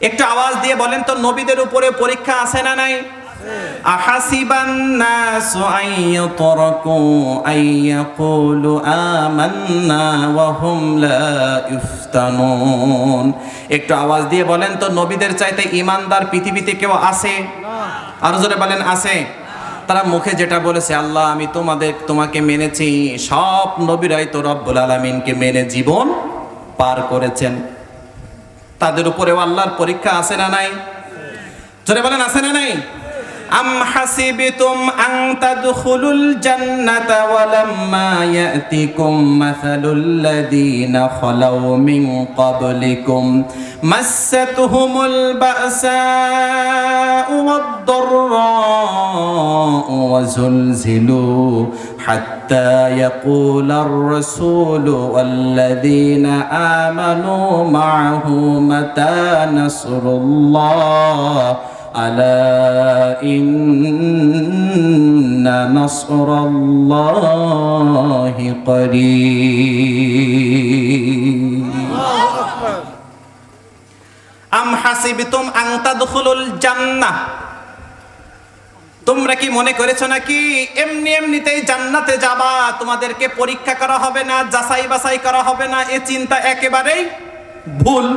একটু আওয়াজ দিয়ে বলেন তো, নবীদের উপরে পরীক্ষা আছে না নাই? আহাসিবান নাসু আন ইউতরাকু আন আমান্না ওয়া হুম লা একটু আওয়াজ দিয়ে বলেন তো, নবীদের চাইতে ইমানদার পৃথিবীতে কেউ আছে? আর জোরে বলেন, আছে। তারা মুখে যেটা বলেছে, আল্লাহ, আমি তোমাদের, তোমাকে মেনেছি, সব নবীরাই তো রব্বুল আলামিনকে মেনে জীবন পার করেছেন। তাদের উপরেও আল্লাহর পরীক্ষা আছে না নাই? জোরে বলেন আছে না নাই? আম হাসিবতুম আং তাদখুলুল জান্নাতা ওয়া লাম্মা ইয়াতিকুম মাসালুল লাযীনা খালাউ মিন ক্বাবলিকুম মাসাতহুমুল বাসাউ ওয়াদ-দাররাউ ওয়াজুলজিলু হাত্তা ইয়াকুলার রাসূলু ওয়াল্লাযীনা আমানু মা'হু মাতা নাসরুল্লাহ ألا إن نصر الله قريب আম হাসিবতুম আন তাদখুলুল জান্নাহ তোমরা কি মনে করেছো নাকি এমনি এমনিতেই জান্নাতে যাবা তোমাদেরকে পরীক্ষা করা হবে না যাচাই বাছাই করা হবে না এ চিন্তা একেবারেই ভুল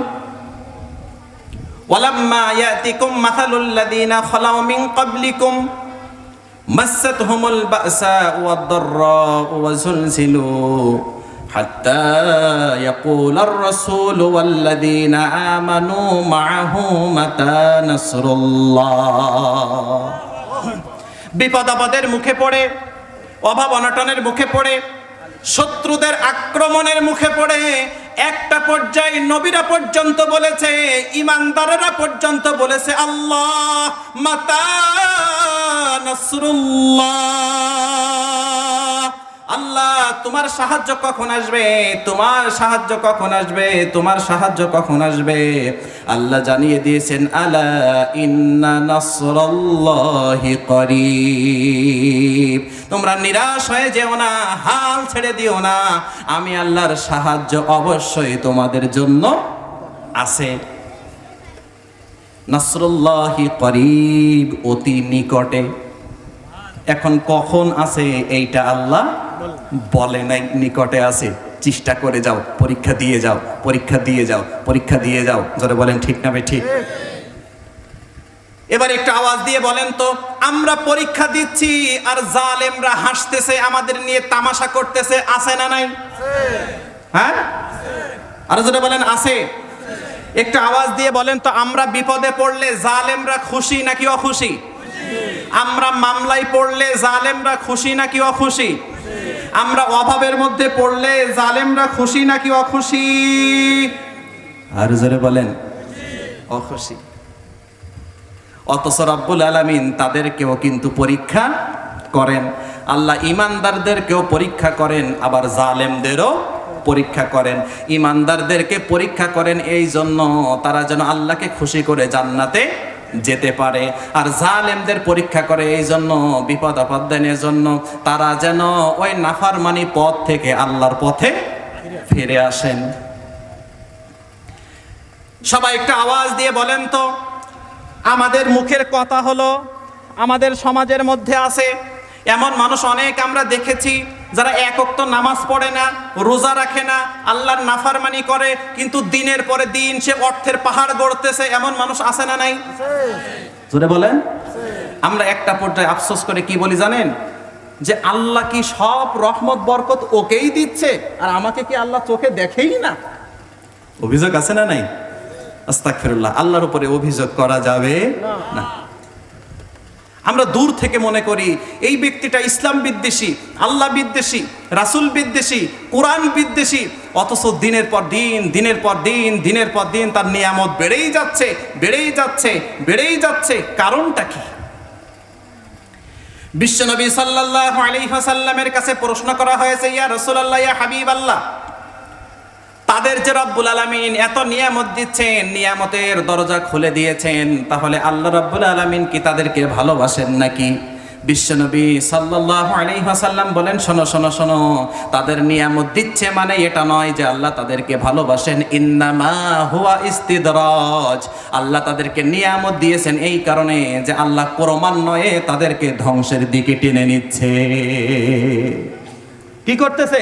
ওয়ালাম্মা ইয়াতিকুম মাসালুল লাযীনা খালাউ মিন ক্বাবলিকুম মাসাতহুমুল বাসা ওয়াদ-দাররাউ ওয়াজুলজিলু حتى يقول الرسول والذين آمنوا معه متى نصر الله বিপদ আপদের মুখে পড়ে অভাব অনটনের মুখে পড়ে শত্রুদের আক্রমণের মুখে পড়ে একটা পর্যায়ে নবীরা পর্যন্ত বলেছে ইমানদারেরা পর্যন্ত বলেছে আল্লাহ মাতা নাসরুল্লাহ। আল্লাহ, তোমার সাহায্য কখন আসবে? তোমার সাহায্য কখন আসবে? তোমার সাহায্য কখন আসবে? আল্লাহ জানিয়ে দিয়েছেন, আলা ইন্না তোমরা নিরাশ হয়ে যেও না, হাল ছেড়ে দিও না। আমি আল্লাহর সাহায্য অবশ্যই তোমাদের জন্য আছে। নাসরুল্লাহি করিব অতি নিকটে। এখন কখন আছে এইটা আল্লাহ বলে নাই, নিকটে আছে। চেষ্টা করে যাও, পরীক্ষা দিয়ে যাও, পরীক্ষা দিয়ে যাও, পরীক্ষা দিয়ে যাও। যারা বলেন, ঠিক না ঠিক এবার একটু আওয়াজ দিয়ে বলেন তো, আমরা পরীক্ষা দিচ্ছি আর জালেমরা হাসতেছে, আমাদের নিয়ে তামাশা করতেছে, আছে না নাই? হ্যাঁ? আর যেটা বলেন, আছে। একটু আওয়াজ দিয়ে বলেন তো, আমরা বিপদে পড়লে জালেমরা খুশি নাকি অখুশি? আমরা মামলায় পড়লে জালেমরা খুশি নাকি অখুশি? আমরা অভাবের মধ্যে পড়লে জালেমরা খুশি নাকি অখুশি? আর জোরে বলেন। অখুশি। অথচ রব্বুল আলামিন তাদেরকেও কিন্তু পরীক্ষা করেন। আল্লাহ ইমানদারদেরকেও পরীক্ষা করেন, আবার জালেমদেরও পরীক্ষা করেন। ইমানদারদেরকে পরীক্ষা করেন এই জন্য তারা যেন আল্লাহকে খুশি করে জান্নাতে যেতে পারে। আর জালেমদের পরীক্ষা করে এই জন্য, বিপদ আপদ দেনের জন্য তারা যেন ওই নাফারমানি পথ থেকে আল্লাহর পথে ফিরে আসেন। সবাই একটা আওয়াজ দিয়ে বলেন তো, আমাদের মুখের কথা হলো, আমাদের সমাজের মধ্যে আছে। এমন মানুষ অনেক আমরা দেখেছি যারা একক্ত নামাজ পড়ে না, রোজা রাখে না, আল্লাহর নাফারমানি করে, কিন্তু দিনের পরে দিন সে অর্থের পাহাড় গড়তেছে, এমন মানুষ আছে না নাই? জোরে বলেন। আমরা একটা পর্যায়ে আফসোস করে কি বলি জানেন? যে আল্লাহ কি সব রহমত, বরকত ওকেই দিচ্ছে, আর আমাকে কি আল্লাহ চোখে দেখেই না? অভিযোগ আছে না নাই? আস্তাক ফেরুল্লাহ আল্লাহর উপরে অভিযোগ করা যাবে না। আমরা দূর থেকে মনে করি, এই ব্যক্তিটা ইসলাম বিদ্বেষী, আল্লাহ বিদ্বেষী, রাসুল বিদ্বেষী, কোরআন বিদ্বেষী, অথচ দিনের পর দিন, দিনের পর দিন, দিনের পর দিন তার নিয়ামত বেড়েই যাচ্ছে বেড়েই যাচ্ছে বেড়েই যাচ্ছে। কারণটা কি? বিশ্বনবী আলাইহি ওয়াসাল্লামের কাছে প্রশ্ন করা হয়েছে, ইয়া রাসূলুল্লাহ, ইয়া হাবিবাল্লাহ। তাদের যে রব্বুল আলামিন এত নিয়ামত দিচ্ছেন, নিয়ামতের দরজা খুলে দিয়েছেন, তাহলে আল্লাহ রব্বুল আলামিন কি তাদেরকে ভালোবাসেন নাকি? বিশ্বনবী সাল্লাল্লাহু আলাইহি ওয়াসাল্লাম বলেন, শোনো শোনো শোনো, তাদের নিয়ামত দিচ্ছে মানে এটা নয় যে আল্লাহ তাদেরকে ভালোবাসেন। ইন্নামা হুয়া ইস্তিদরাজ। আল্লাহ তাদেরকে নিয়ামত দিয়েছেন এই কারণে যে আল্লাহ ক্রমান্বয়ে তাদেরকে ধ্বংসের দিকে টেনে নিচ্ছে। কি করতেছে?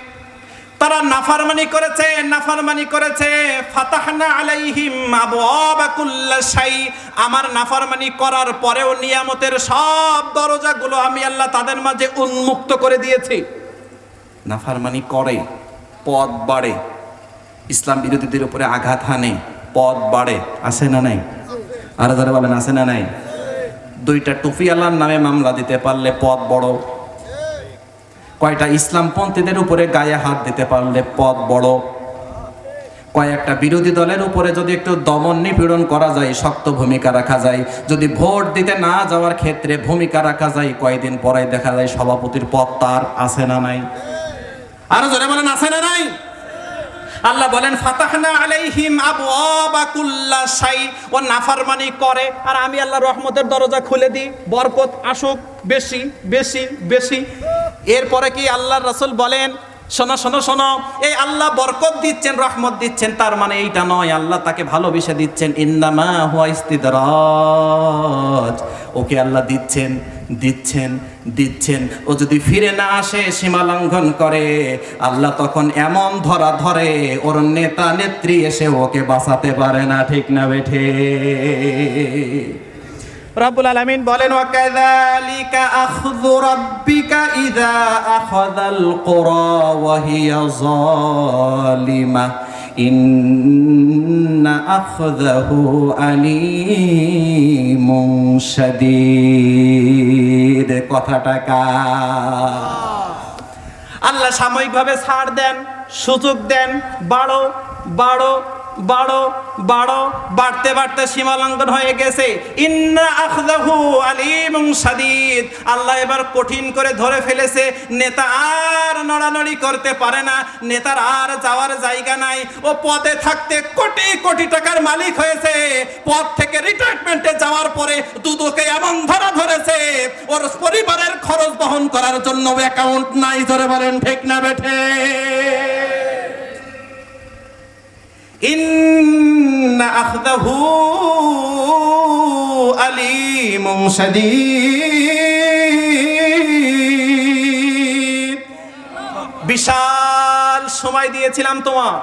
তারা নাফারমানি করেছে নাফারমানি করেছে, ফাতাহনা আলাইহিম আবওয়াবা কুল্লা শাই। আমার নাফারমানি করার পরেও নিয়ামতের সব দরজাগুলো আমি আল্লাহ তাদের মাঝে উন্মুক্ত করে দিয়েছি। নাফারমানি করে পদ বাড়ে। ইসলাম বিরোধীদের উপরে আঘাত হানে পদ বাড়ে। আছে না নাই? আরও যারা বলেন, আছে না নাই? দুইটা টুপি আল্লাহর নামে মামলা দিতে পারলে পদ বড়। কয়টা ইসলামপন্থীদের উপরে গায়ে হাত দিতে পারলে পদ বড়? কয়েকটা বিরোধী দলের উপরে যদি একটু দমন নিপীড়ন করা যায়, শক্ত ভূমিকা রাখা যায়। যদি ভোট দিতে না যাওয়ার ক্ষেত্রে ভূমিকা রাখা যায় কয়েকদিন পরে দেখা যায় সভাপতির পদ তার আছে না নাই। আরও জোরে বলেন, আছে না নাই? আল্লাহ বলেন, ফাতাহনা আলাইহিম আবওয়াবা কুল্লা শাই ও নাফরমানি করে। আর আমি আল্লাহ রহমতের দরজা খুলে দিই, বরকত আসুক, বেশি বেশি বেশি। এরপরে কি আল্লাহর রাসূল বলেন, শোনো শোনো শোনো, এই আল্লাহ বরকত দিচ্ছেন, রহমত দিচ্ছেন, তার মানে এইটা নয়, আল্লাহ তাকে ভালোবেসে দিচ্ছেন, ইন্নামা হুয়া ইস্তিদরাজ। ওকে আল্লাহ দিচ্ছেন দিচ্ছেন দিচ্ছেন। ও যদি ফিরে না আসে, সীমা লঙ্ঘন করে। আল্লাহ তখন এমন ধরা ধরে, ওর নেতা নেত্রী এসে ওকে বাঁচাতে পারে না, ঠিক না বেঠে। রব্বুল আলামিন বলেন, ওয়াকাযালিকা আখযু রাব্বিকা ইযা আখাযাল কুরা ওয়া হিয়া যালিমা। ইন্না أخذه أليم شديد. কথাটা আল্লাহ সাময়িকভাবে ছাড় দেন সুযোগ দেন বাড়ো বাড়ো বাড়ো বাড়ো, বাড়তে বাড়তে সীমা লঙ্ঘন হয়ে গেছে। ইন্না আখদাহু আলিমুন শাদীদ আল্লাহ এবার কঠিন করে ধরে ফেলেছে। নেতা আর নড়ানড়ি করতে পারে না। নেতার আর যাওয়ার জায়গা নাই। ও পদে থাকতে কোটি কোটি টাকার মালিক হয়েছে। পদ থেকে রিটায়ারমেন্টে যাওয়ার পরে দুদকে এমন ধরা ধরেছে। ওর পরিবারের খরচ বহন করার জন্য অ্যাকাউন্ট নাই। ধরে বলেন, ঠিক না বেঠে? ইন্না আখদাহু আলিমুম শাদীদ। বিশাল সময় দিয়েছিলাম তোমার।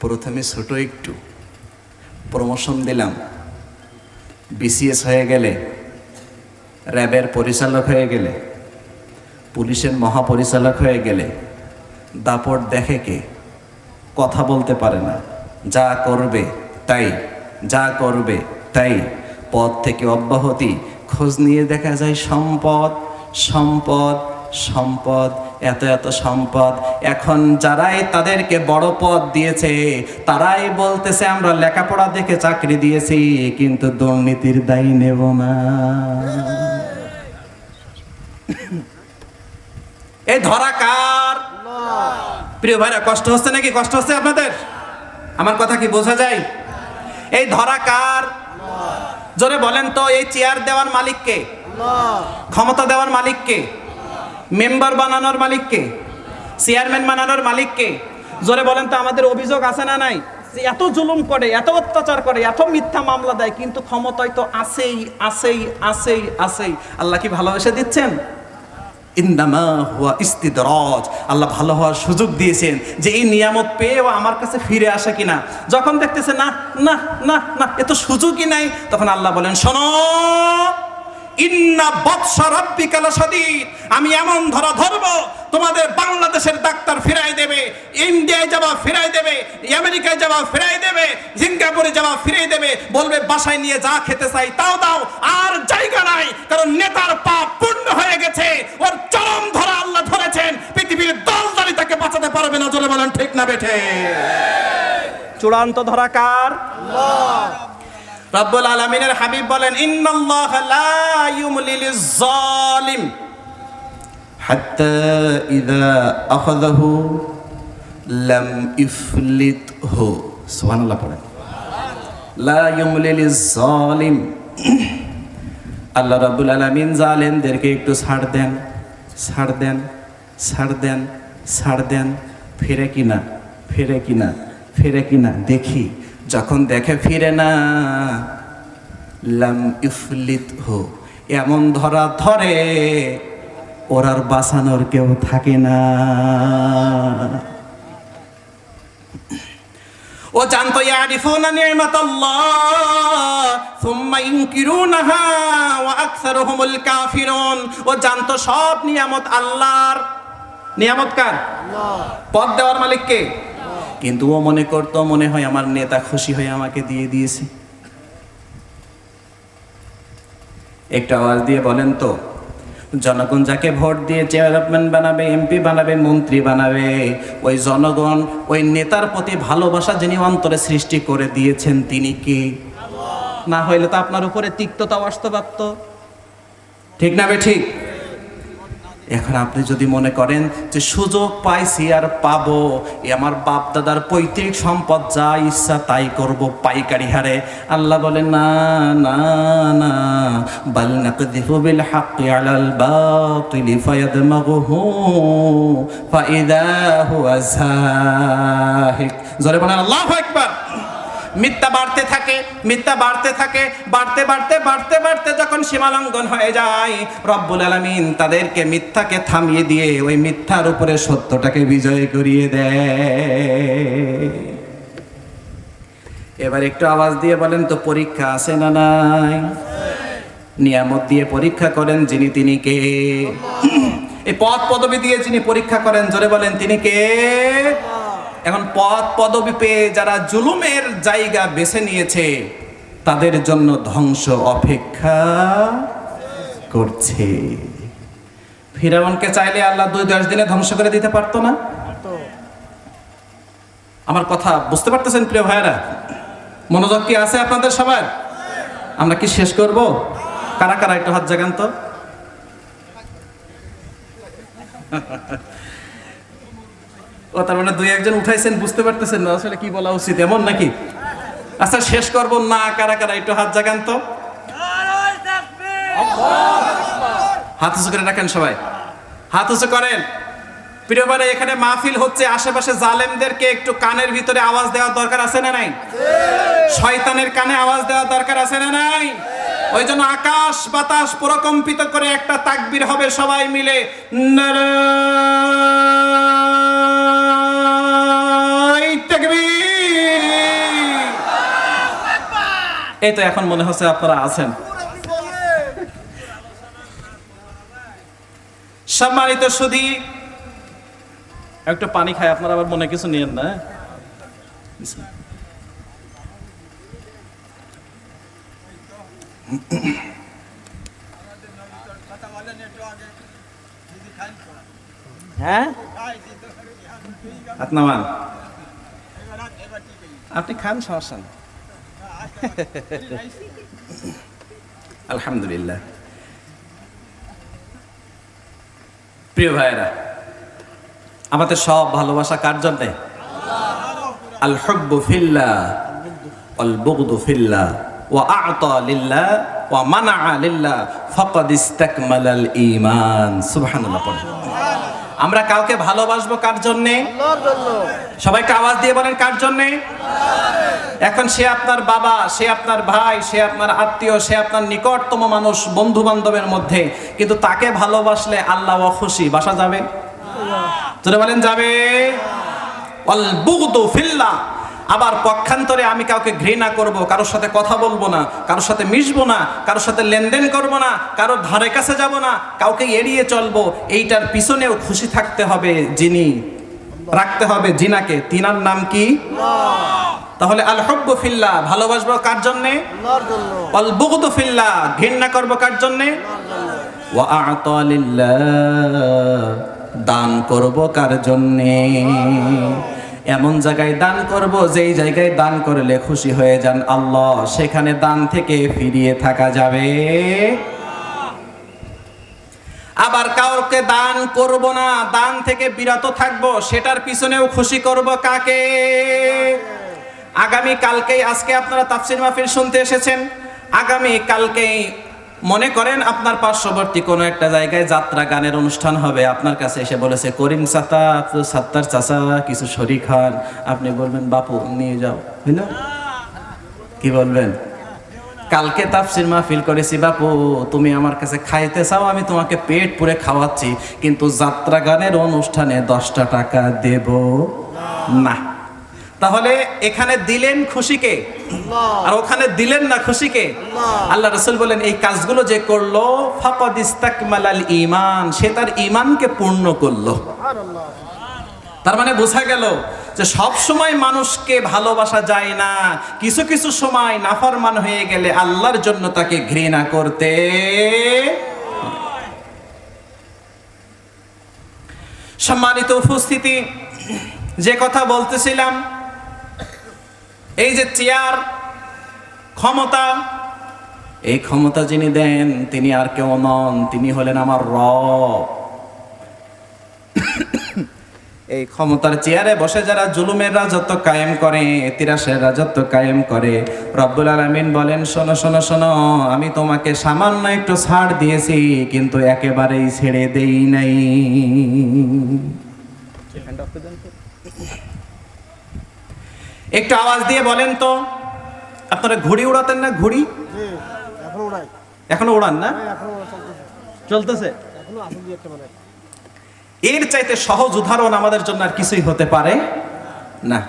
প্রথমে ছোট একটু প্রমোশন দিলাম। বিসিএস হয়ে গেলে, র্যাবের পরিচালক হয়ে গেলে, পুলিশের মহাপরিচালক হয়ে গেলে, দাপট দেখে কে? কথা বলতে পারে না। যা করবে, তাই। যা করবে, তাই। পদ থেকে অব্যাহতি। খোঁজ নিয়ে দেখা যায় সম্পদ সম্পদ সম্পদ, এত এত সম্পদ। এখন যারাই তাদেরকে বড় পদ দিয়েছে, তারাই বলতেছে, আমরা লেখাপড়া দেখে চাকরি দিয়েছি, কিন্তু দুর্নীতির দায়ী নেব না। এই ধরা কার? প্রিয় ভাইরা, কষ্ট হচ্ছে নাকি? কষ্ট হচ্ছে আপনাদের? আমার কথা কি বোঝা যায়? এই ধরা কার? জোরে বলেন তো, এই চেয়ার দেওয়ার মালিককে ক্ষমতা দেওয়ার মালিককে মেম্বার বানানোর মালিককে চেয়ারম্যান বানানোর মালিককে জোরে বলেন তো, আমাদের অভিযোগ আছে না নাই? যে এত জুলুম করে, এত অত্যাচার করে, এত মিথ্যা মামলা দেয়, কিন্তু ক্ষমতায় তো আছেই আছেই আছেই আছেই। আল্লাহ কি ভালোবেসে দিচ্ছেন? ইন্দামা হুয়া আল্লাহ ভালো হওয়ার সুযোগ দিয়েছেন যে এই নিয়ামত পেয়েও আমার কাছে ফিরে আসে কিনা। যখন দেখতেছে না না না না এত সুযোগই নাই, তখন আল্লাহ বলেন, শোনো ইন্না বৎসা রব্বিকা লাসাদীদ আমি এমন ধরা ধরব তোমাদের বাংলাদেশের ডাক্তার ফিরাই দেবে ইন্ডিয়ায় যাওয়া ফিরাই দেবে আমেরিকায় যাওয়া ফিরাই দেবে সিঙ্গাপুরে যাওয়া ফিরাই দেবে বলবে বাসায় নিয়ে যা খেতে চাই তাও দাও। আর জায়গা নাই কারণ নেতার পাপ পূর্ণ হয়ে গেছে। ওর চরম ধরা আল্লাহ ধরেছেন। পৃথিবীর দল দাঁড়ি তাকে বাঁচাতে পারবে না জোরে বলেন ঠিক না বেঠে। চূড়ান্ত ধরা কার? রব্বুল আলমিনের হাবিব বলেন ইউমলিলিজ জালিম হাত্তা ইযা আখাযাহু লাম ইফলিতহু। সুবহানাল্লাহ পড়েন। লা ইউমলিলিজ জালিম আল্লাহ রাব্বুল আলামিন জালেমদেরকে একটু ছাড় দেন ছাড় দেন ছাড় দেন ছাড় দেন। ফিরে কিনা ফিরে কিনা ফিরে কিনা, দেখি। যখন দেখে ফিরে না লাম ইফলিত হো। এমন ধরা ধরে ওরার বাঁচানোর কেউ থাকে না। ও জানতো ইয়ারিফুনা নি'মাতাল্লাহ থুম্মা ইনকিরুনাহা ওয়া আকসারুহুমুল কাফিরুন। ও জানতো সব নিয়ামত আল্লাহর। নিয়ামত কার? পদ দেওয়ার মালিক কে? কিন্তু ও মনে করতো, মনে হয় আমার নেতা খুশি হয়ে আমাকে দিয়ে দিয়েছে। একটা আওয়াজ দিয়ে বলেন তো, জনগণ যাকে ভোট দিয়ে চেয়ারম্যান বানাবে, এমপি বানাবে, মন্ত্রী বানাবে, ওই জনগণ, ওই নেতার প্রতি ভালোবাসা যিনি অন্তরে সৃষ্টি করে দিয়েছেন, তিনি কি? না হইলে তো আপনার উপরে তিক্ততাও আসতে পারত ঠিক না বে ঠিক? এখন আপনি যদি মনে করেন যে সুযোগ পাইছি আর পাবো, এ আমার বাপ দাদার পৈতৃক সম্পদ যা ইচ্ছা তাই করব পাইকারি হারে। আল্লাহ বলে, না না না। বাল নাকদিফু বিল হাক্কি আলাল বাতিলি ফায়াদমাগুহু ফাইদা হুয়া যাহিক জোরে বলেন, আল্লাহু আকবার। মিথ্যা বাড়তে থাকে, মিথ্যা বাড়তে থাকে, বাড়তে বাড়তে বাড়তে বাড়তে যখন সীমালঙ্ঘন হয়ে যায়, রব্বুল আলমিন তাদেরকে মিথ্যাকে থামিয়ে দিয়ে ওই মিথ্যার উপরে সত্যটাকে বিজয় করিয়ে দেয়। এবার একটু আওয়াজ দিয়ে বলেন তো, পরীক্ষা আছে না নাই? নিয়ামত দিয়ে পরীক্ষা করেন যিনি, তিনি কে? এই পদ পদবি দিয়ে যিনি পরীক্ষা করেন, জোরে বলেন, তিনি কে? এখন পদ পদবি পেয়ে যারা জুলুমের জায়গা বেছে নিয়েছে, তাদের জন্য ধ্বংস অপেক্ষা করছে। ফিরাউনকে চাইলে আল্লাহ দুই দশ দিনে ধ্বংস করে দিতে পারতো না? আমার কথা বুঝতে পারতেছেন প্রিয় ভাইয়েরা? মনোযোগ কি আছে আপনাদের সবার? আমরা কি শেষ করব? কারা কারা একটু হাত জাগান তো। ও, তার মানে দুই একজন উঠাইছেন, বুঝতে পারতেছেন না, আসলে কি বলা উচিত, এমন নাকি? আচ্ছা শেষ করব, না, কারা কারা, একটু হাত জাগান তো। হাত উঁচু করে রাখেন সবাই। হাত উঁচু করেন। প্রিয় ভাই এখানে মাহফিল হচ্ছে, আশেপাশে জালেমদেরকে একটু কানের ভিতরে আওয়াজ দেওয়ার দরকার আছে না নাই? শয়তানের কানে আওয়াজ দেওয়ার দরকার আছে না নাই? ওই জন্য আকাশ বাতাস প্রকম্পিত করে একটা তাকবির হবে সবাই মিলে নারায় তাকবীর। এই তো এখন মনে হচ্ছে আপনারা আছেন সম্মানিত সুদী একটু পানি খায় আপনারা আবার মনে কিছু নিয়েন না হ্যাঁ? হ্যাঁ আপনার আপনি খান, সমস্যা। আলহামদুলিল্লাহ। প্রিয় ভাইয়েরা, আমাদের সব ভালোবাসা কার জন্যে? আল ফিল্লাহ অল বুগদু ফিল্লাহ ওয়া আ'তা লিল্লাহ ওয়া মানা'a লিল্লাহ ফাকাদ ইসতাকমালাল ঈমান। সুবহানাল্লাহ পড়ে আমরা কাউকে ভালোবাসবো কার জন্যে? সবাইকে আওয়াজ দিয়ে বলেন কার জন্যে? এখন সে আপনার বাবা সে আপনার ভাই সে আপনার আত্মীয় সে আপনার নিকটতম মানুষ বন্ধু বান্ধবের মধ্যে। কিন্তু তাকে ভালোবাসলে আল্লাহ খুশি। বাসা যাবে? যদি বলেন যাবে? অল বুগদু ফিল্লাহ আবার পক্ষান্তরে আমি কাউকে ঘৃণা করব কারোর সাথে কথা বলব না কারোর সাথে মিশবো না কারোর সাথে লেনদেন করব না কারোর ধারে কাছে যাব না কাউকে এড়িয়ে চলবো এইটার পিছনেও খুশি থাকতে হবে যিনি রাখতে হবে জিনাকে। তিনার নাম কি? তাহলে আল হব্বু ফিল্লা ভালোবাসবো কার জন্যে? অল বুগদু ফিল্লাহ ঘৃণা করব কার জন্যে? ওয়া দান করব কার জন্যে? এমন জায়গায় দান করব, যেই জায়গায় দান করলে খুশি হয়ে যান আল্লাহ, সেখানে দান থেকে ফিরিয়ে থাকা যাবে। আবার কাউকে দান করব না, দান থেকে বিরত থাকব, সেটার পিছনেও খুশি করব কাকে? আগামী কালকেই, আজকে আপনারা তাফসির মাহফিল শুনতে এসেছেন, আগামী কালকেই মনে করেন আপনার পার্শ্ববর্তী কোনো একটা জায়গায় যাত্রা গানের অনুষ্ঠান হবে, আপনার কাছে এসে বলেছে, করিম চাতা সাত্তার চাচা, কিছু শরিক খান। আপনি বলবেন, বাপু, নিয়ে যাও। বুঝলো কি বলবেন? কালকে তাফসির মাহফিল করেছি বাপু, তুমি আমার কাছে খাইতে চাও, আমি তোমাকে পেট পুরে খাওয়াচ্ছি, কিন্তু যাত্রা গানের অনুষ্ঠানে দশটা টাকা দেব। না। তাহলে এখানে দিলেন খুশিকে আর ওখানে দিলেন না খুশিকে? আল্লাহ। রসুল বলেন এই কাজগুলো যে করল ফাকদ ইস্তাকমালাল ইমান সে তার ইমানকে পূর্ণ করল। তার মানে বোঝা গেল যে সব সময় মানুষকে ভালোবাসা যায় না। কিছু কিছু সময় নাফরমান হয়ে গেলে আল্লাহর জন্য তাকে ঘৃণা করতে সম্মানিত উপস্থিতি যে কথা বলতেছিলাম এই যে চেয়ার, ক্ষমতা, এই ক্ষমতা যিনি দেন, তিনি আর কেউ নন, তিনি হলেন আমার রব। এই ক্ষমতার চেয়ারে বসে যারা জুলুমের রাজত্ব কায়েম করে তিরাসের রাজত্ব কায়েম করে, রব্বুল আলমিন বলেন, শোনো শোনো শোনো, আমি তোমাকে সামান্য একটু ছাড় দিয়েছি, কিন্তু একেবারেই ছেড়ে দেই নাই। একটু আওয়াজ দিয়ে বলেন তো। আপনারা ঘুড়ি উড়াতেন না ঘুড়ি? এখনও উড়ান না? চলতেছে। এর চাইতে সহজ উদাহরণ আমাদের জন্য আর কিছুই হতে পারে না।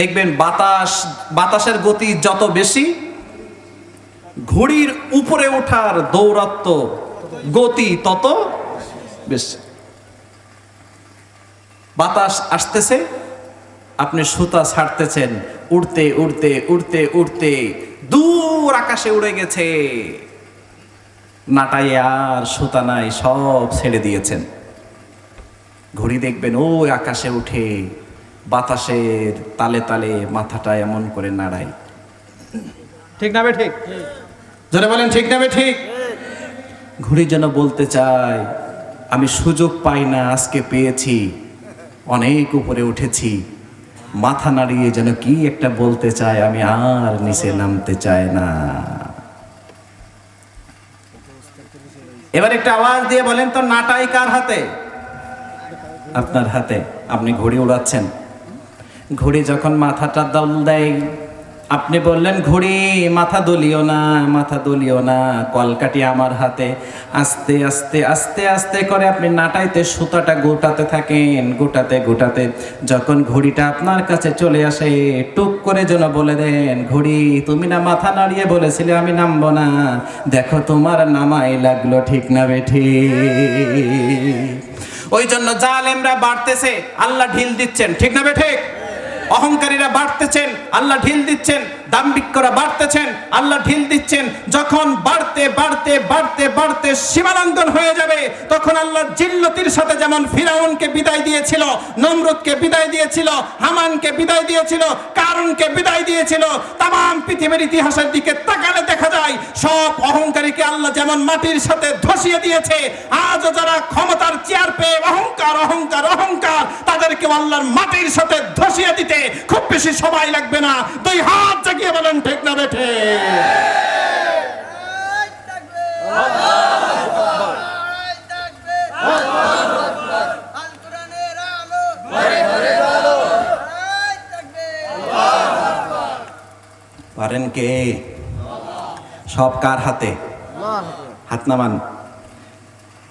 দেখবেন বাতাস, বাতাসের গতি যত বেশি, ঘুড়ির উপরে ওঠার দৌরাত্ম গতি তত বেশি। বাতাস আসতেছে। আপনি সুতা ছাড়তেছেন। উড়তে উড়তে উড়তে উড়তে। দূর আকাশে উড়ে গেছে। নাটাই আর সুতা নাই সব ছেড়ে দিয়েছেন। ঘড়ি দেখবেন ওই আকাশে উঠে বাতাসের তালে তালে মাথাটা এমন করে নাড়ায়। ঠিক না ঠিক? যারা বলেন ঠিক না ঠিক? ঘুড়ি যেন বলতে চায় আমি সুযোগ পাই না আজকে পেয়েছি অনেক উপরে উঠেছি। মাথা নাড়িয়ে যেন কি একটা বলতে চায়, আমি আর নিচে নামতে চাই না। এবার একটা আওয়াজ দিয়ে বলেন তো, নাটাই কার হাতে? আপনার হাতে। আপনি ঘড়ি উড়াচ্ছেন। ঘড়ি যখন মাথাটা দল দেয় আপনি বললেন, ঘড়ি, মাথা দলিও না, মাথা দলিও না কলকাটি আমার হাতে। আস্তে আস্তে আস্তে আস্তে করে আপনি নাটাইতে, সুতাটা গোটাতে থাকেন, গোটাতে গোটাতে। যখন ঘড়িটা আপনার কাছে চলে আসে, টুক করে যেন বলে দেন, ঘড়ি, তুমি না মাথা নাড়িয়ে বলেছিলে আমি নামবো না। দেখো তোমার নামাই লাগল ঠিক না বেঠি ওই জন্য জালেমরা বাড়তেছে, আল্লাহ ঢিল দিচ্ছেন, ঠিক না বে ঠিক? অহংকারীরা বাড়তেছেন আল্লাহ ঢিল দিচ্ছেন। দাম্ভিকরা বাড়তেছেন, আল্লাহ ঢিল দিচ্ছেন, যখন বাড়তে বাড়তে বাড়তে বাড়তে সীমালঙ্ঘন হয়ে যাবে, তখন আল্লাহ জিল্লতির সাথে যেমন ফিরাউনকে বিদায় দিয়েছিল, নমরুদকে বিদায় দিয়েছিল, হামানকে বিদায় দিয়েছিল কারণকে বিদায় দিয়েছিল তাম পৃথিবীর ইতিহাসের দিকে তাকালে দেখা যায়, সব অহংকারীকে আল্লাহ যেমন মাটির সাথে ধসিয়ে দিয়েছে, আজও যারা ক্ষমতার চেয়ার পেয়ে অহংকার অহংকার অহংকার তাদেরকে আল্লাহর মাটির সাথে ধসিয়ে দিতে খুব বেশি সময় লাগবে না। দুই হাত জাগিয়ে বলেন ঠিক না বেঠে পারেন কে? সব কার হাতে? হাত নামান।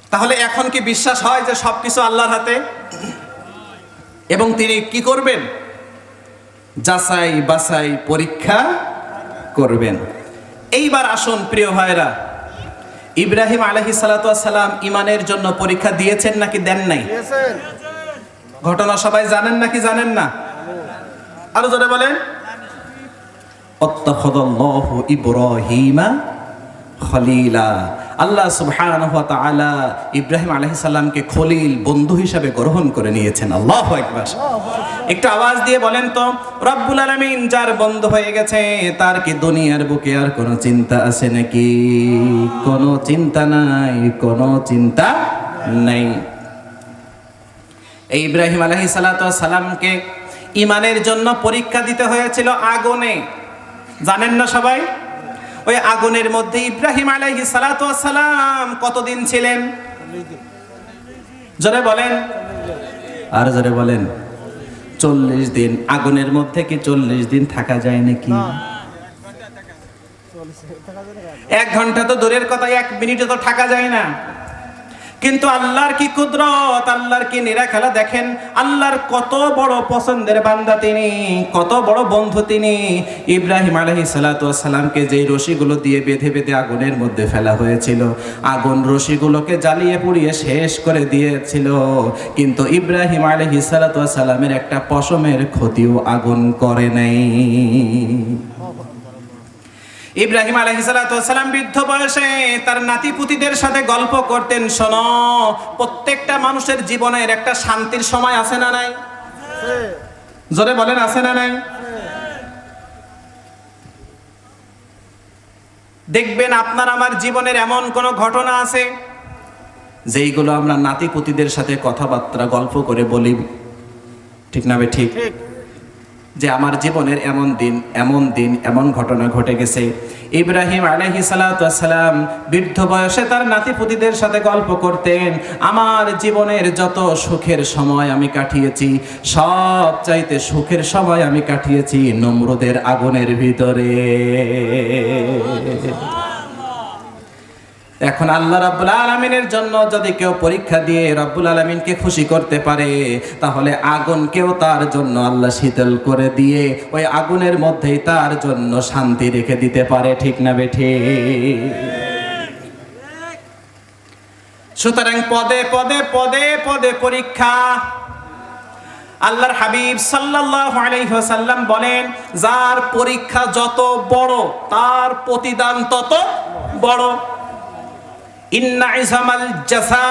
তাহলে এখন কি বিশ্বাস হয় যে সবকিছু আল্লাহর হাতে? এবং তিনি কি করবেন? যাচাই বাছাই পরীক্ষা করবেন। এইবার আসুন প্রিয় ভাইরা। ইব্রাহিম আলহি সালাম ইমানের জন্য পরীক্ষা দিয়েছেন নাকি দেন নাই? ঘটনা সবাই জানেন নাকি জানেন না? আরও জোরে বলেন। ইব্রাহিমা খলিলা আল্লাহ সুবহানাহু ওয়া তাআলা ইব্রাহিম আলাইহিস সালামকে খলিল, বন্ধু হিসাবে গ্রহণ করে নিয়েছেন। আল্লাহু আকবার। একটু আওয়াজ দিয়ে বলেন তো, রব্বুল আলামিন যার বন্ধু হয়ে গেছে, তার কি দুনিয়ার বুকে আর কোনো চিন্তা আছে নাকি? কোনো চিন্তা নাই, কোনো চিন্তা নাই। এই ইব্রাহিম আলহি সালামকে ইমানের জন্য পরীক্ষা দিতে হয়েছিল আগুনে। জানেন না সবাই? ওই আগুনের মধ্যে ইব্রাহিম আলহি সালাম কতদিন ছিলেন? জোরে বলেন। আর জোরে বলেন। চল্লিশ দিন। আগুনের মধ্যে কি চল্লিশ দিন থাকা যায় নাকি? এক ঘণ্টা তো দূরের কথা এক মিনিটে তো থাকা যায় না। কিন্তু আল্লাহর কি কুদরত? আল্লাহর কি নিরা খেলা? দেখেন, আল্লাহর কত বড় পছন্দের বান্দা তিনি, কত বড় বন্ধু তিনি। ইব্রাহিম আলহি সালাতামকে যে রশিগুলো দিয়ে বেঁধে বেঁধে আগুনের মধ্যে ফেলা হয়েছিল, আগুন রশিগুলোকে জ্বালিয়ে পুড়িয়ে শেষ করে দিয়েছিল। কিন্তু ইব্রাহিম আলহি সালাতামের একটা পশমের ক্ষতিও আগুন করে নাই। ইব্রাহিম আলহিসাল্লাম বৃদ্ধ বয়সে তার নাতিপুতিদের সাথে গল্প করতেন, শোনো, প্রত্যেকটা মানুষের জীবনের একটা শান্তির সময় আছে না নাই? জোরে বলেন, আছে না নাই? দেখবেন আপনার আমার জীবনের এমন কোন ঘটনা আছে, যেইগুলো আমরা নাতিপুতিদের সাথে কথাবার্তা, গল্প করে বলি। ঠিক না ঠিক? ঠিক। যে আমার জীবনের এমন দিন এমন দিন, এমন ঘটনা ঘটে গেছে। ইব্রাহিম আলহি সালাম বৃদ্ধ বয়সে তার নাতিপুতিদের সাথে গল্প করতেন, আমার জীবনের যত সুখের সময় আমি কাটিয়েছি, সব চাইতে সুখের সময় আমি কাটিয়েছি নম্রদের আগুনের ভিতরে। এখন আল্লাহ রাব্বুল আলমিনের জন্য যদি কেউ পরীক্ষা দিয়ে রব্বুল আলমিনকে খুশি করতে পারে, তাহলে আগুনকেও তার জন্য আল্লাহ শীতল করে দিয়ে ওই আগুনের মধ্যেই তার জন্য শান্তি রেখে দিতে পারে, ঠিক না বেঠে সুতরাং পদে পদে পদে পদে পরীক্ষা। আল্লাহর হাবিব সাল্লাল্লাহু আলাইহি ওয়াসাল্লাম বলেন, যার পরীক্ষা যত বড়, তার প্রতিদান তত বড়। ইন্না ইজামাল জাসা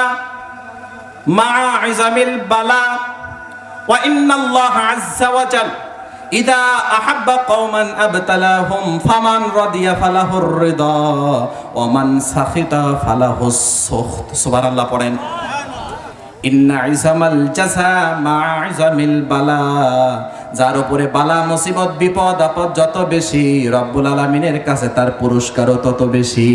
মা ইজামিল বালা ওয়া ইন্নাল্লাহ আযজা ওয়া জাল। ইদা আহাব্বা কওমান আবতালাহুম ফামান রাদিয়া ফালাহুর রিদা ওয়া মান সাখিতা ফালাহুস সুখত। সুবহানাল্লাহ পড়েন। ইন্না ইজামাল জাসা মা ইজামিল বালা। যার উপরে বালা, মুসিবত, বিপদ, আপদ যত বেশি, রব্বুল আলামিনের কাছে তার পুরস্কারও তত বেশি।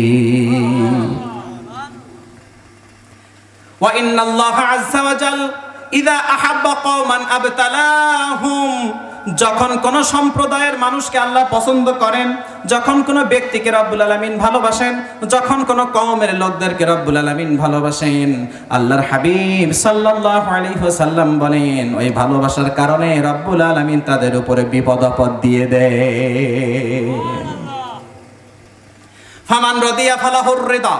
وإن الله عز وجل إذا أحب قوما أبتلاهم যখন কোন সম্প্রদায়ের মানুষকে আল্লাহ পছন্দ করেন যখন কোন ব্যক্তিকে রব্বুল আলমিন ভালোবাসেন যখন কোন কওমের লোকদেরকে রব্বুল আলমিন ভালোবাসেন আল্লাহর হাবিব সাল্লাল্লাহু আলাইহি ওয়াসাল্লাম বলেন ওই ভালোবাসার কারণে রব্বুল আলমিন তাদের উপরে বিপদ আপদ দিয়ে দেয় ফামান রদিয়া ফালাহুর রিদা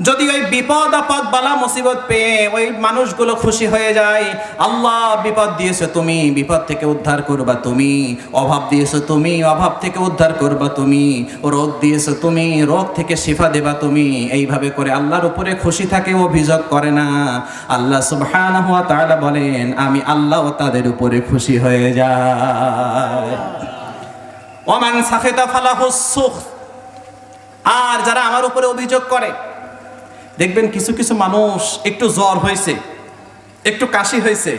যদি ওই বিপদ, আপদ, বালা, মুসিবত পেয়ে ওই মানুষগুলো খুশি হয়ে যায়, আল্লাহ বিপদ দিয়েছ তুমি, বিপদ থেকে উদ্ধার করবা তুমি, অভাব দিয়েছ তুমি, অভাব থেকে উদ্ধার করবা তুমি, রোগ দিয়েছ তুমি, রোগ থেকে শিফা দেবা তুমি, এইভাবে করে আল্লাহর উপরে খুশি থাকে, অভিযোগ করে না। আল্লাহ সুবহানাহু ওয়া তাআলা বলেন, আমি আল্লাহ তাদের উপরে খুশি হয়ে যায় ওমান সাখিতা ফালাহুস সুখ আর যারা আমার উপরে অভিযোগ করে দেখবেন কিছু কিছু মানুষ একটু জ্বর হয়েছে, একটু কাশি হয়েছে,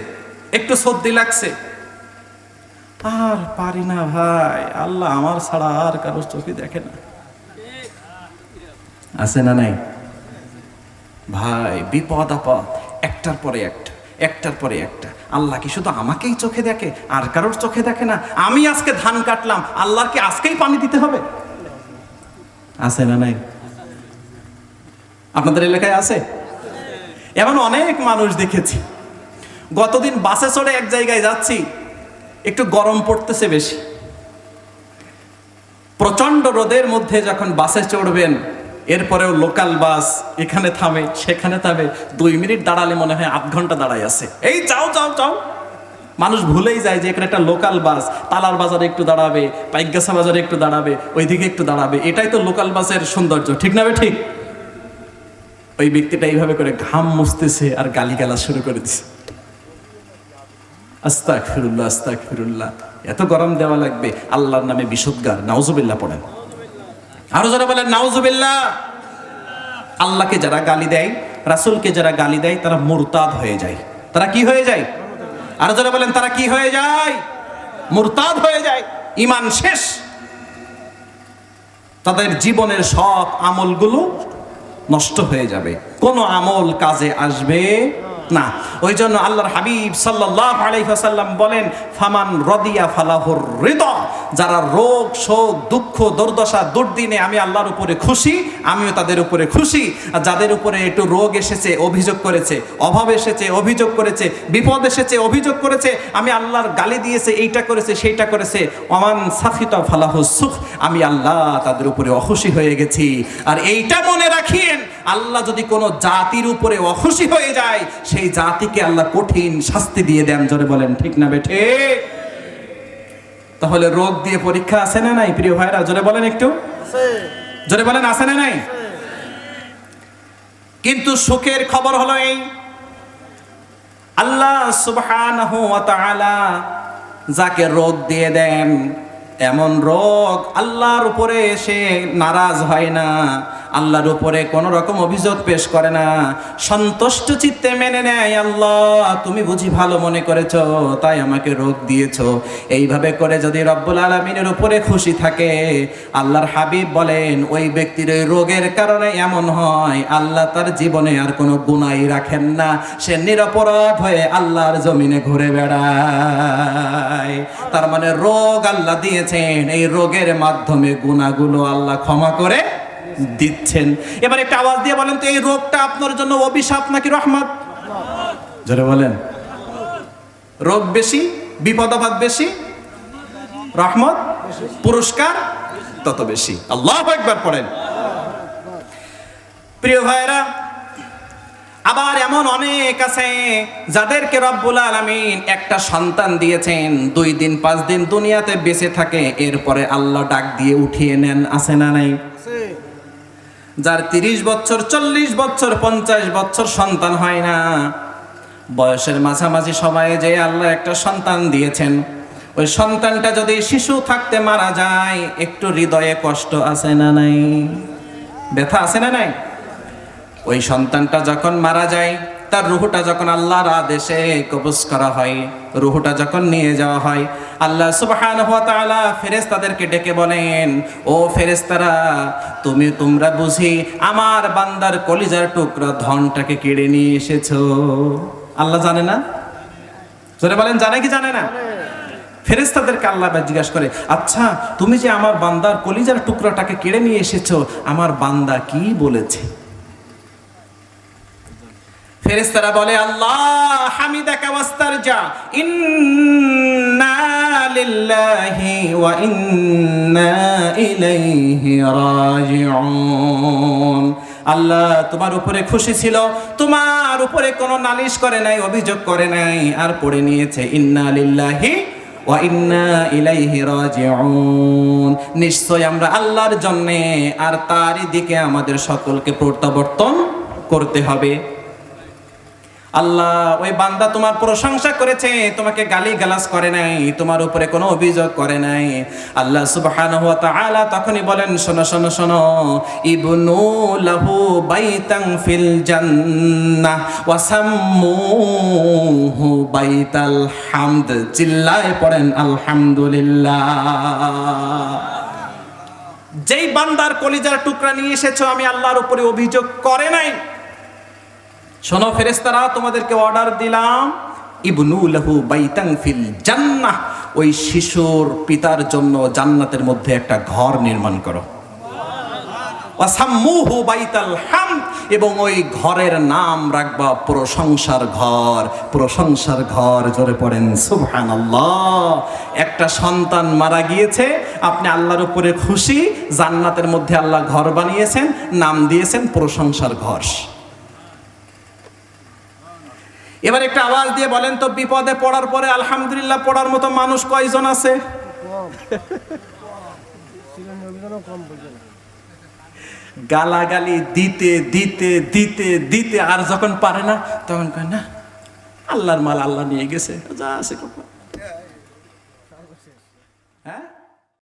একটু সর্দি লাগছে। আর পারি না ভাই, আল্লাহ আমার ছাড়া আর কারও চোখে দেখে না। আছে না নাই? ভাই, বিপদ আপদ, একটার পরে একটা, একটার পরে একটা। আল্লাহ কি শুধু আমাকেই চোখে দেখে, আর কারোর চোখে দেখে না? আমি আজকে ধান কাটলাম, আল্লাহর কি আজকেই পানি দিতে হবে? আছে না নাই? আপনাদের এলাকায় আছে? এমন অনেক মানুষ দেখেছি। গতদিন বাসে চড়ে এক জায়গায় যাচ্ছি, একটু গরম পড়তেছে বেশি। প্রচণ্ড রোদের মধ্যে যখন বাসে চড়বেন, এরপরেও লোকাল বাস এখানে থামে, সেখানে থামে, দুই মিনিট দাঁড়ালে মনে হয় আধ ঘণ্টা দাঁড়ায় আছে। এই যাও যাও যাও। মানুষ ভুলেই যায় যে এখানে একটা লোকাল বাস তালার বাজারে একটু দাঁড়াবে পাইগাসা বাজারে একটু দাঁড়াবে, ওইদিকে একটু দাঁড়াবে। এটাই তো লোকাল বাসের সৌন্দর্য, ঠিক না ঠিক? ওই ব্যক্তিটা এইভাবে করে ঘাম মুছতেছে আর গালি গালিগালা শুরু করে দিছে। আস্তাক ফিরুল্লাহ আস্তাক ফিরুল্লাহ এত গরম দেওয়া লাগবে, আল্লাহর নামে বিশুদ্গার নাউজুবিল্লাহ পড়েন। আরও যারা বলেন, নাউজুবিল্লাহ। আল্লাহকে যারা গালি দেয়, রাসূলকে যারা গালি দেয়, তারা মুরতাদ হয়ে যায়। তারা কি হয়ে যায়? আরও যারা বলেন, তারা কি হয়ে যায়? মুরতাদ হয়ে যায় ইমান শেষ। তাদের জীবনের সব আমলগুলো নষ্ট হয়ে যাবে। কোনো আমল কাজে আসবে? না। ওই জন্য আল্লাহর হাবিব সাল্লাল্লাহু আলাইহি ওয়াসাল্লাম বলেন, ফামান রদিয়া ফালাহুর রিদা। যারা রোগ, শোক, দুঃখ, দুর্দশা, দুর্দিনে আমি আল্লাহর উপরে খুশি, আমিও তাদের উপরে খুশি। আর যাদের উপরে একটু রোগ এসেছে, অভিযোগ করেছে, অভাব এসেছে, অভিযোগ করেছে, বিপদ এসেছে, অভিযোগ করেছে, আমি আল্লাহর গালি দিয়েছে, এইটা করেছে, সেইটা করেছে অমান সাফিতা ফালাহু সুখ। আমি আল্লাহ তাদের উপরে অখুশি হয়ে গেছি। আর এইটা মনে রাখিয়েন আল্লাহ যদি কোনো জাতির উপরে অখুশি হয়ে যায় সেই জাতিকে আল্লাহ কঠিন শাস্তি দিয়ে দেন। জোরে বলেন ঠিক না বেঠে তাহলে রোগ দিয়ে পরীক্ষা আছে না নাই প্রিয় ভাইরা জোরে বলেন একটু। জোরে বলেন আছে না নাই? কিন্তু সুখের খবর হলো এই আল্লাহ সুবহানাহু ওয়া তাআলা যাকে রোগ দিয়ে দেন এমন রোগ আল্লাহর উপরে সে নারাজ হয় না, আল্লাহর উপরে কোনো রকম অভিযোগ পেশ করে না। সন্তুষ্ট চিত্তে মেনে নেয় আল্লাহ, তুমি বুঝি ভালো মনে করেছ, তাই আমাকে রোগ দিয়েছ। এইভাবে করে যদি রব্বুল আলমিনের উপরে খুশি থাকে, আল্লাহর হাবিব বলেন, ওই ব্যক্তির ওই রোগের কারণে এমন হয়, আল্লাহ তার জীবনে আর কোনো গুণাই রাখেন না। সে নিরপরাধ হয়ে আল্লাহর জমিনে ঘুরে বেড়ায়। তার মানে রোগ আল্লাহ দিয়েছেন। এই রোগের মাধ্যমে গুণাগুলো আল্লাহ ক্ষমা করে দিচ্ছেন। এবার একটা আওয়াজ দিয়ে বলেন তো, এই রোগটা আপনার জন্য অভিশাপ নাকি রহমত? জোরে বলেন। রোগ বেশি, বিপদ আপদ বেশি, রহমত, পুরস্কার তত বেশি। আল্লাহ একবার পড়েন। প্রিয় ভাইরা আবার এমন অনেক আছে যাদেরকে রব্বুল আলামিন একটা সন্তান দিয়েছেন দুই দিন পাঁচ দিন দুনিয়াতে বেঁচে থাকে এরপরে আল্লাহ ডাক দিয়ে উঠিয়ে নেন আছে না নাই? যার তিরিশ বছর চল্লিশ বছর পঞ্চাশ বছর সন্তান হয় না বয়সের মাঝামাঝি সময়ে যে আল্লাহ একটা সন্তান দিয়েছেন ওই সন্তানটা যদি শিশু থাকতে মারা যায় একটু হৃদয়ে কষ্ট আছে না নাই? ব্যথা আছে না নাই? ওই সন্তানটা যখন মারা যায়, তার রুহুটা যখন আল্লাহর আদেশে কবজ করা হয়, রুহুটা যখন নিয়ে যাওয়া হয়, আল্লাহ সুবহানাহু ওয়া তাআলা ফেরেশতাদেরকে ডেকে বলেন, ও ফেরেশতারা, তুমি তোমরা বুঝি আমার বান্দার কলিজার টুকরা ধনটাকে কেড়ে নিয়ে এসেছ? আল্লাহ জানে না? জোরে বলেন, জানে কি জানে না? ফেরেস্তাদেরকে আল্লাহ জিজ্ঞাসা করে আচ্ছা তুমি যে আমার বান্দার কলিজার টুকরাটাকে কেড়ে নিয়ে এসেছ, আমার বান্দা কি বলেছে? ফেরেস্তারা বলে, আল্লাহ, হামিদাকা ওয়াস্তারজা ইন্না লিল্লাহি ওয়া ইন্না ইলাইহি রাজিউন। আল্লাহ তোমার উপরে খুশি ছিল, তোমার উপরে কোনো নালিশ করে নাই, অভিযোগ করে নাই, আর পড়ে নিয়েছে, ইন্না লিল্লাহি ওয়া ইন্না ইলাইহি রাজিউন। নিশ্চয় আমরা আল্লাহর জন্যে আর তারই দিকে আমাদের সকলকে প্রত্যাবর্তন করতে হবে। আল্লাহ, ওই বান্দা তোমার প্রশংসা করেছে, তোমাকে গালি গালাস করে নাই, তোমার উপরে কোনো অভিযোগ করে নাই। আল্লাহ সুবহানাহু ওয়া তাআলা তখনই বলেন, শোনো শোনো শোনো, ইবনু লাহু বাইতাং ফিল জান্নাহ ওয়া সাম্মুহু বাইতাল হামদ, চিল্লায় পড়েন, আলহামদুলিল্লাহ। যেই বান্দার কলিজার টুকরা নিয়ে এসেছ, আমি আল্লাহর উপরে অভিযোগ করে নাই। শোনো ফেরেস্তারা তোমাদেরকে অর্ডার দিলাম। ইবনু লাহু বাইতাং ফিল জান্নাহ। ওই শিশুর পিতার জন্য জান্নাতের মধ্যে একটা ঘর নির্মাণ করো। ওয়াসাম্মুহু বাইতাল হামদ এবং ওই ঘরের নাম রাখবা প্রশংসার ঘর। প্রশংসার ঘর, জোরে পড়েন, সুবহানাল্লাহ। একটা সন্তান মারা গিয়েছে, আপনি আল্লাহর উপরে খুশি, জান্নাতের মধ্যে আল্লাহ ঘর বানিয়েছেন, নাম দিয়েছেন প্রশংসার ঘর। এবার একটা আওয়াজ দিয়ে বলেন তো, বিপদে পড়ার পরে আলহামদুলিল্লাহ পড়ার মতো মানুষ কয়জন আছে গালাগালি দিতে দিতে দিতে দিতে, আর যখন পারে না, তখন কয়, না, আল্লাহর মাল আল্লাহ নিয়ে গেছে যা আছে কপাল।